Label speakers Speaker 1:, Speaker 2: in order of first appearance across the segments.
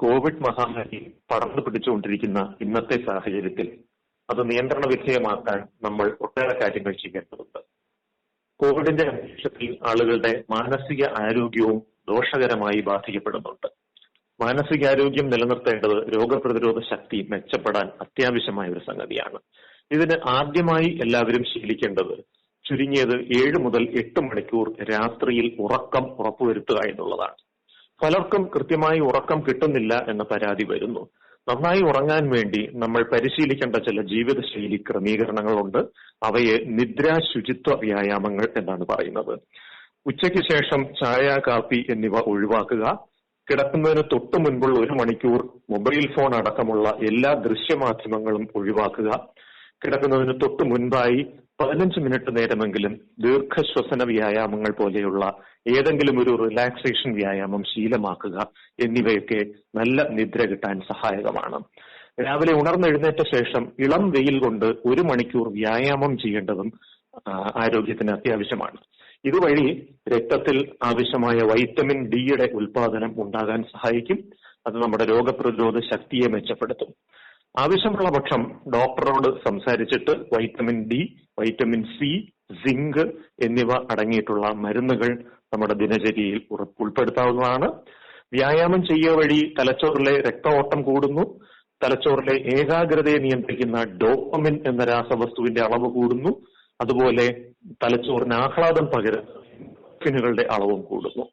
Speaker 1: Covid മഹാമാരി പടർന്നു പിടിച്ചുകൊണ്ടിരിക്കുന്ന ഇന്നത്തെ സാഹചര്യത്തിൽ അത് നിയന്ത്രണ വിധേയമാക്കാൻ നമ്മൾ ഒട്ടേറെ കാര്യങ്ങൾ ചെയ്യേണ്ടതുണ്ട്. കോവിഡിന്റെ അന്തരീക്ഷത്തിൽ ആളുകളുടെ മാനസിക ആരോഗ്യവും ദോഷകരമായി ബാധിക്കപ്പെടുന്നുണ്ട്. മാനസികാരോഗ്യം നിലനിർത്തേണ്ടത് രോഗപ്രതിരോധ ശക്തി മെച്ചപ്പെടാൻ അത്യാവശ്യമായ ഒരു സംഗതിയാണ്. ഇതിന് ആദ്യമായി എല്ലാവരും ശീലിക്കേണ്ടത് ചുരുങ്ങിയത് ഏഴ് മുതൽ എട്ട് മണിക്കൂർ രാത്രിയിൽ ഉറക്കം ഉറപ്പുവരുത്തുക എന്നുള്ളതാണ്. പലർക്കും കൃത്യമായി ഉറക്കം കിട്ടുന്നില്ല എന്ന പരാതി വരുന്നു. നന്നായി ഉറങ്ങാൻ വേണ്ടി നമ്മൾ പരിശീലിക്കേണ്ട ചില ജീവിതശൈലി ക്രമീകരണങ്ങളുണ്ട്. അവയെ നിദ്രാ ശുചിത്വ വ്യായാമങ്ങൾ എന്നാണ് പറയുന്നത്. ഉച്ചയ്ക്ക് ശേഷം ചായ കാപ്പി എന്നിവ ഒഴിവാക്കുക. കിടക്കുന്നതിന് തൊട്ടു മുൻപുള്ള ഒരു മണിക്കൂർ മൊബൈൽ ഫോൺ അടക്കമുള്ള എല്ലാ ദൃശ്യമാധ്യമങ്ങളും ഒഴിവാക്കുക. കിടക്കുന്നതിന് തൊട്ട് മുൻപായി പതിനഞ്ച് മിനിറ്റ് നേരമെങ്കിലും ദീർഘശ്വസന വ്യായാമങ്ങൾ പോലെയുള്ള ഏതെങ്കിലും ഒരു റിലാക്സേഷൻ വ്യായാമം ശീലമാക്കുക എന്നിവയൊക്കെ നല്ല നിദ്ര കിട്ടാൻ സഹായകമാണ്. രാവിലെ ഉണർന്നെഴുന്നേറ്റ ശേഷം ഇളം വെയിൽ കൊണ്ട് ഒരു മണിക്കൂർ വ്യായാമം ചെയ്യേണ്ടതും ആരോഗ്യത്തിന് അത്യാവശ്യമാണ്. ഇതുവഴി രക്തത്തിൽ ആവശ്യമായ വൈറ്റമിൻ ഡിയുടെ ഉൽപാദനം ഉണ്ടാകാൻ സഹായിക്കും. അത് നമ്മുടെ രോഗപ്രതിരോധ ശക്തിയെ മെച്ചപ്പെടുത്തും. ആവശ്യമുള്ള പക്ഷം ഡോക്ടറോട് സംസാരിച്ചിട്ട് vitamin D vitamin C zinc എന്നിവ അടങ്ങിയിട്ടുള്ള മരുന്നുകൾ നമ്മുടെ ദിനചര്യയിൽ ഉൾപ്പെടുത്താവുന്നതാണ്. വ്യായാമം ചെയ്യുക വഴി തലച്ചോറിലെ രക്തഓട്ടം കൂടുന്നു. തലച്ചോറിലെ ഏകാഗ്രതയെ നിയന്ത്രിക്കുന്ന ഡോപ്പമിൻ എന്ന രാസവസ്തുവിന്റെ അളവ് കൂടുന്നു. അതുപോലെ തലച്ചോറിന് ആഹ്ലാദം പകരുന്ന അളവും കൂടുന്നു.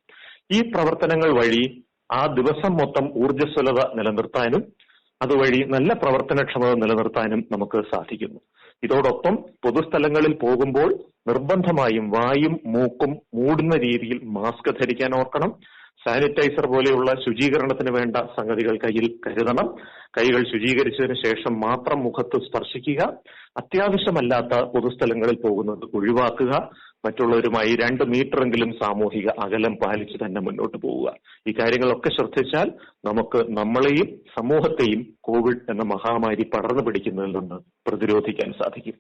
Speaker 1: ഈ പ്രവർത്തനങ്ങൾ വഴി ആ ദിവസം മൊത്തം ഊർജസ്വലത നിലനിർത്താനും അതുവഴി നല്ല പ്രവർത്തനക്ഷമത നിലനിർത്താനും നമുക്ക് സാധിക്കുന്നു. ഇതോടൊപ്പം പൊതുസ്ഥലങ്ങളിൽ പോകുമ്പോൾ നിർബന്ധമായും വായും മൂക്കും മൂടുന്ന രീതിയിൽ മാസ്ക് ധരിക്കാൻ ഓർക്കണം. സാനിറ്റൈസർ പോലെയുള്ള ശുചീകരണത്തിന് വേണ്ട സംഗതികൾ കയ്യിൽ കരുതണം. കൈകൾ ശുചീകരിച്ചതിന് ശേഷം മാത്രം മുഖത്ത് സ്പർശിക്കുക. അത്യാവശ്യമല്ലാത്ത പൊതുസ്ഥലങ്ങളിൽ പോകുന്നത് ഒഴിവാക്കുക. മറ്റുള്ളവരുമായി രണ്ട് മീറ്ററെങ്കിലും സാമൂഹിക അകലം പാലിച്ച് തന്നെ മുന്നോട്ട് പോവുക. ഈ കാര്യങ്ങളൊക്കെ ശ്രദ്ധിച്ചാൽ നമുക്ക് നമ്മളെയും സമൂഹത്തെയും കോവിഡ് എന്ന മഹാമാരി പടർന്നു പിടിക്കുന്നതിൽ നിന്ന് പ്രതിരോധിക്കാൻ സാധിക്കും.